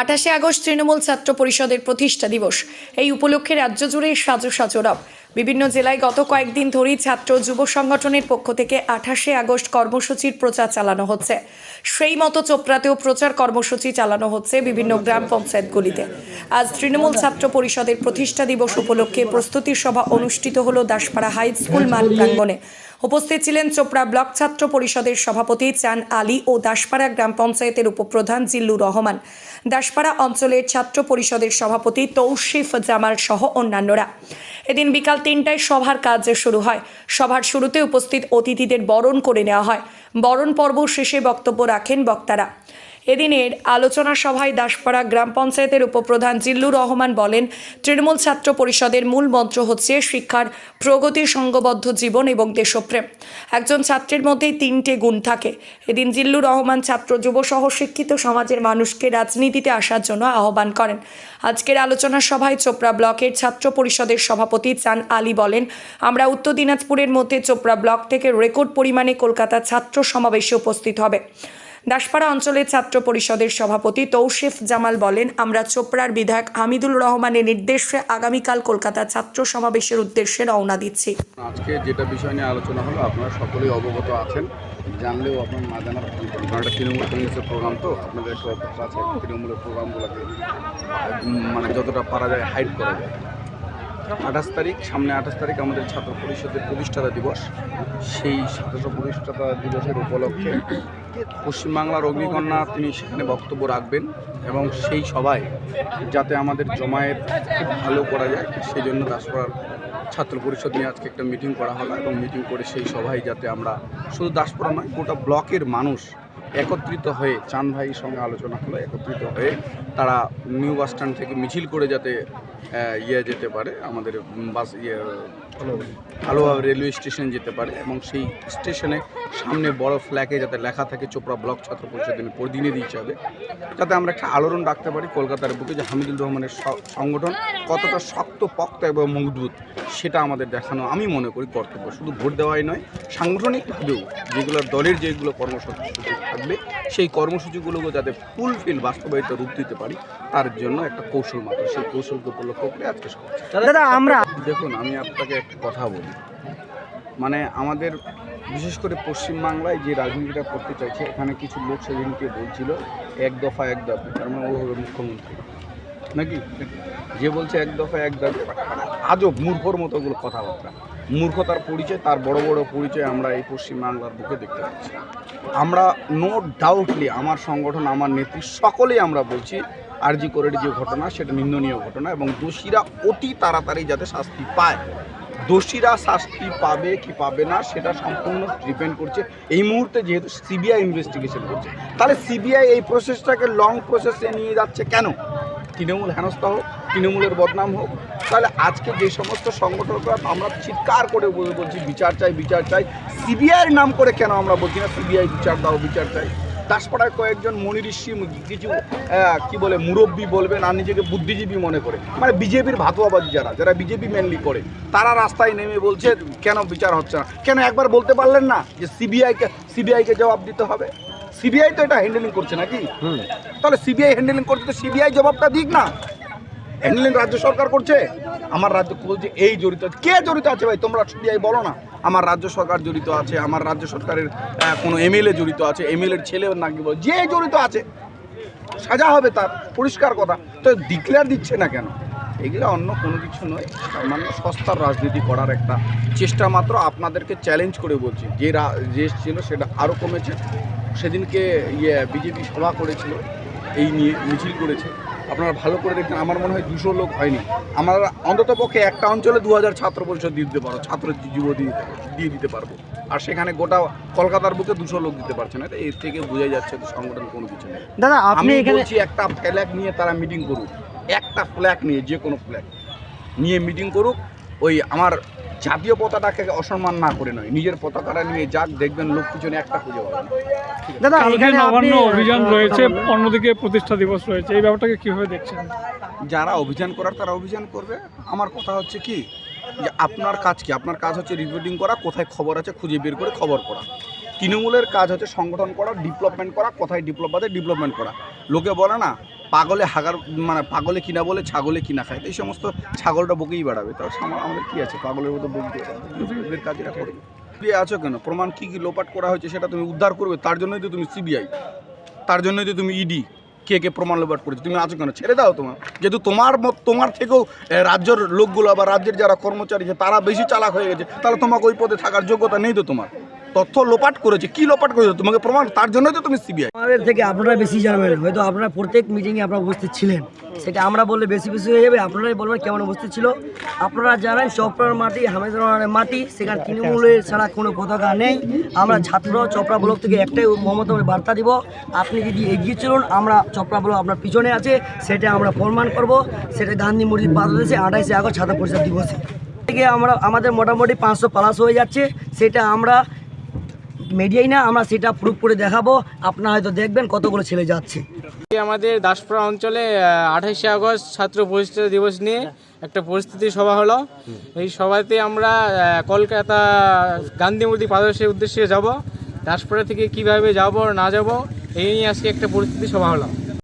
আঠাশে আগস্ট তৃণমূল ছাত্র পরিষদের প্রতিষ্ঠা দিবস। এই উপলক্ষে রাজ্য জুড়ে সাজো সাজো রব বিভিন্ন জেলায় গত কয়েকদিন ধরেই ছাত্র যুব সংগঠনের পক্ষ থেকে আঠাশে আগস্ট কর্মসূচির প্রচার চালানো হচ্ছে। সেই মতো চোপড়াতেও প্রচার কর্মসূচি চালানো হচ্ছে বিভিন্ন গ্রাম পঞ্চায়েতগুলিতে। আজ তৃণমূল ছাত্র পরিষদের প্রতিষ্ঠা দিবস উপলক্ষে প্রস্তুতি সভা অনুষ্ঠিত হলো দাসপাড়া হাই স্কুল মাঠ প্রাঙ্গণে। উপস্থিত ছিলেন চোপড়া ব্লক ছাত্র পরিষদের সভাপতি চান আলী ও দাসপাড়া গ্রাম পঞ্চায়েতের উপপ্রধান জিল্লু রহমান। দাসপাড়া অঞ্চলের ছাত্র পরিষদের সভাপতি তৌশিফ জামাল সহ অন্যান্যরা। এদিন বিকাল তিনটায় সভার কাজ শুরু হয়। সভার শুরুতে উপস্থিত অতিথিদের বরণ করে নেওয়া হয়। বরণ পর্ব শেষে বক্তব্য রাখেন বক্তারা। এদিনের আলোচনা সভায় দাসপাড়া গ্রাম পঞ্চায়েতের উপপ্রধান জিল্লুর রহমান বলেন, তৃণমূল ছাত্র পরিষদের মূল মন্ত্র হচ্ছে শিক্ষার প্রগতি সঙ্গবদ্ধ জীবন এবং দেশপ্রেম। একজন ছাত্রের মধ্যেই তিনটে গুণ থাকে। এদিন জিল্লুর রহমান ছাত্র, যুব সহ শিক্ষিত সমাজের মানুষকে রাজনীতিতে আসার জন্য আহ্বান করেন। আজকের আলোচনা সভায় চোপড়া ব্লকের ছাত্র পরিষদের সভাপতি চান আলী বলেন, আমরা উত্তর দিনাজপুরের মধ্যে চোপড়া ব্লক থেকে রেকর্ড পরিমাণে কলকাতা ছাত্র সমাবেশে উপস্থিত হবে। দাসপাড়া অঞ্চলের ছাত্র পরিষদের সভাপতি তৌশিফ জামাল বলেন, আমরা চোপড়ার বিধায়ক হামিদুল রহমানের নির্দেশে আগামীকাল কলকাতা ছাত্র সমাবেশের উদ্দেশ্যে রওনা দিচ্ছি। আজকে যেটা বিষয় নিয়ে আলোচনা হলো, আপনারা সকলেই অবগত আছেন, জানলেও আপনার না জানার কারণ তৃণমূল কংগ্রেসের প্রোগ্রাম তো, আপনাদের একটু অভ্যাস আছে, তৃণমূলের প্রোগ্রামগুলোকে মানে যতটা পারা যায় হাইড করা যায়। আঠাশ তারিখ, সামনে আঠাশ তারিখ আমাদের ছাত্র পরিষদের প্রতিষ্ঠাতা দিবস। সেই ছাত্র প্রতিষ্ঠাতা দিবসের উপলক্ষে পশ্চিমবাংলার অগ্নিকন্যা তিনি সেখানে বক্তব্য রাখবেন এবং সেই সভায় যাতে আমাদের জমায়েত ভালো করা যায় সেই জন্য দাসপাড়ার ছাত্র পরিষদ নিয়ে আজকে একটা মিটিং করা হলো এবং মিটিং করে সেই সভায় যাতে আমরা শুধু দাসপাড়া নয়, গোটা ব্লকের মানুষ একত্রিত হয়ে চান ভাইয়ের সঙ্গে আলোচনা হলো একত্রিত হয়ে তারা নিউ বাস স্ট্যান্ড থেকে মিছিল করে যাতে ইয়ে যেতে পারে আমাদের বাস ইয়ে আলোয়া রেলওয়ে স্টেশন যেতে পারে এবং সেই স্টেশনে সামনে বড় ফ্ল্যাগে যাতে লেখা থাকে চোপড়া ব্লক ছাত্র পরিষদের দিতে হবে যাতে আমরা একটা আলোড়ন রাখতে পারি কলকাতার বুকে যে হামিদুল রহমানের সংগঠন কতটা শক্ত পক্ত এবং মজবুত সেটা আমাদের দেখানো আমি মনে করি কর্তব্য শুধু ভোট দেওয়াই নয় সাংগঠনিকভাবেও যেগুলো দলের যেগুলো কর্মসূচি থাকবে সেই কর্মসূচিগুলোকে যাতে ফুলফিল বাস্তবায়িত রূপ দিতে পারি তার জন্য একটা কৌশল মাত্র সেই কৌশলকে উপলক্ষ করে আজকে। দাদা আমরা দেখুন আমি আপনাকে একটা কথা বলি মানে আমাদের বিশেষ করে পশ্চিমবাংলায় যে রাজনীতিটা করতে চাইছে, এখানে কিছু লোক সেদিনকে বলছিল, এক দফা এক দাবি, তার মানে ও হবে মুখ্যমন্ত্রী। নাকি? যে বলছে এক দফা এক দাবি মানে আজব মূর্খর মতো ওগুলো কথাবার্তা। মূর্খতার পরিচয়, তার বড় বড় পরিচয় আমরা এই পশ্চিমবাংলার বুকে দেখতে পাচ্ছি। আমরা নো ডাউটলি আমার সংগঠন, আমার নেত্রী সকলেই আমরা বলছি, আরজি করের যে ঘটনা, সেটা নিন্দনীয় ঘটনা এবং দোষীরা অতি তাড়াতাড়ি যাতে শাস্তি পায়। দোষীরা শাস্তি পাবে কি পাবে না সেটা সম্পূর্ণ ডিপেন্ড করছে। এই মুহূর্তে যেহেতু সিবিআই ইনভেস্টিগেশন করছে, তাহলে সিবিআই এই প্রসেসটাকে লং প্রসেসে নিয়ে যাচ্ছে কেন? তৃণমূল হেনস্থা হোক, তৃণমূলের বদনাম হোক, তাহলে আজকে যে সমস্ত সংগঠনরা আমরা চিৎকার করে বলছি, বিচার চাই বিচার চাই সিবিআইয়ের নাম করে কেন আমরা বলছি না সিবিআই বিচার দাও, বিচার চাই? দাসপাড়ায় কয়েকজন মনি ঋষি কিছু কি বলে মুরব্বী বলবেন আর নিজেকে বুদ্ধিজীবী মনে করে। মানে বিজেপির ভাতুয়াবাদী যারা যারা বিজেপি মেনলি করে তারা রাস্তায় নেমে বলছে কেন বিচার হচ্ছে না? কেন একবার বলতে পারলেন না যে সিবিআইকে সিবিআইকে জবাব দিতে হবে? সিবিআই তো এটা হ্যান্ডেলিং করছে নাকি? তাহলে সিবিআই হ্যান্ডেলিং করছে তো সিবিআই জবাবটা দিক না। হ্যান্ডেলিং রাজ্য সরকার করছে। আমার রাজ্য বলছে এই জড়িত কে জড়িত আছে ভাই? তোমরা সিবিআই বলো না। আমার রাজ্য সরকার জড়িত আছে, আমার রাজ্য সরকারের কোনো এমএলএ জড়িত আছে এমএলএর ছেলেও নাকি যে জড়িত আছে, সাজা হবে তার, পরিষ্কার কথা। তো ডিক্লেয়ার দিচ্ছে না কেন? এগুলো অন্য কোনো কিছু নয়, সামান্য সস্তার রাজনীতি করার একটা চেষ্টা মাত্র আপনাদেরকে চ্যালেঞ্জ করে বলছি। যে যে ছিল সেটা আরও কমেছে। সেদিনকে ইয়ে বিজেপি সভা করেছিল, এই নিয়ে মিছিল করেছে। আপনারা ভালো করে দেখবেন আমার মনে হয় দুশো লোক হয়নি। আমরা অন্তত পক্ষে একটা অঞ্চলে দু হাজার ছাত্র পরিষদ দিয়ে দিতে পারো ছাত্র যুব দিয়ে দিতে পারব। আর সেখানে গোটা কলকাতার বুকে দুশো লোক দিতে পারছে না এর থেকে বোঝা যাচ্ছে যে সংগঠন কোনো কিছু নেই। দাদা আপনি বলছি একটা ফ্ল্যাগ নিয়ে তারা মিটিং করুক। একটা ফ্ল্যাগ নিয়ে যে কোনো ফ্ল্যাগ নিয়ে মিটিং করুক। ওই আমার জাতীয় পতাকাকে অসম্মান না করে নয় নিজের পতাকাটা নিয়ে যাক দেখবেন লোক পিছনে একটা খুঁজে পাবে। না। দাদা কালকে নবান্ন অভিযান রয়েছে অন্যদিকে প্রতিষ্ঠা দিবস রয়েছে এই ব্যাপারটাকে কীভাবে দেখছেন? যারা অভিযান করার তারা অভিযান করবে। আমার কথা হচ্ছে কি যে আপনার কাজ কি? আপনার কাজ হচ্ছে রিপোর্টিং করা কোথায় খবর আছে খুঁজে বের করে খবর করা তৃণমূলের কাজ হচ্ছে সংগঠন করা ডেভেলপমেন্ট করা কোথায় ডেভেলপ আছে ডেভেলপমেন্ট করা। লোকে বলে না পাগলে হাগার মানে পাগলে কিনা বলে ছাগলে কিনা খায়। এই সমস্ত ছাগলটা বকেই বাড়াবে। তো আমার আমাদের কি আছে? পাগলের মতো বকবে এদের কাজ এরা করবে সিবিআই আছো কেন? প্রমাণ কী কী লোপাট করা হয়েছে সেটা তুমি উদ্ধার করবে। তার জন্যই তো তুমি সিবিআই। তার জন্যই তো তুমি ইডি। কে কে প্রমাণ লোপাট করেছ? তুমি আছো কেন? ছেড়ে দাও তোমার যেহেতু তোমার মত তোমার থেকেও রাজ্যের লোকগুলো বা রাজ্যের যারা কর্মচারী তারা বেশি চালাক হয়ে গেছে। তাহলে তোমাকে ওই পদে থাকার যোগ্যতা নেই তো তোমার। তথ্য লোপাট করেছে। কি লোপাট করেছে? তোমাকে প্রমাণ, তার জন্যই তো তুমি সিবিআই আমাদের থেকে আপনারা বেশি জানবেন। হয়তো আপনারা প্রত্যেক মিটিংয়ে আপনারা উপস্থিত ছিলেন। সেটা আমরা বললে বেশি বেশি হয়ে যাবে। আপনারাই বলবেন কেমন উপস্থিত ছিল। আপনারা জানেন, চপড়ার মাটি, হামেদার মাটি, সেখানে তৃণমূলের ছাড়া কোনো পতাকা নেই। আমরা ছাত্র চপড়া ব্লক থেকে একটাই মমতা বার্তা দিব। আপনি যদি এগিয়ে চলুন, আমরা চপড়া ব্লক আপনার পিছনে আছে। সেটা আমরা প্রমাণ করব। সেটা গান্ধী মূর্তির পাদদেশে আঠাইশে আগস্ট ছাত্র পরিষদ দিবসে। থেকে আমরা, আমাদের মোটামুটি পাঁচশো প্লাস হয়ে যাচ্ছে। সেটা আমরা মিডিয়াই না আমরা সেটা প্রুফ করে দেখাবো। আপনারা হয়তো দেখবেন কতগুলো ছেলে যাচ্ছে। এই আমাদের দাসপুরা অঞ্চলে আঠাশে আগস্ট ছাত্র পরিস্থিতি দিবস নিয়ে একটা পরিস্থিতি সভা হলো। এই সভাতে আমরা কলকাতা গান্ধী মূর্তি পাদর্শের উদ্দেশ্যে যাব। দাসপুরা থেকে কীভাবে যাব না যাব এই নিয়ে আজকে একটা পরিস্থিতি সভা হলো।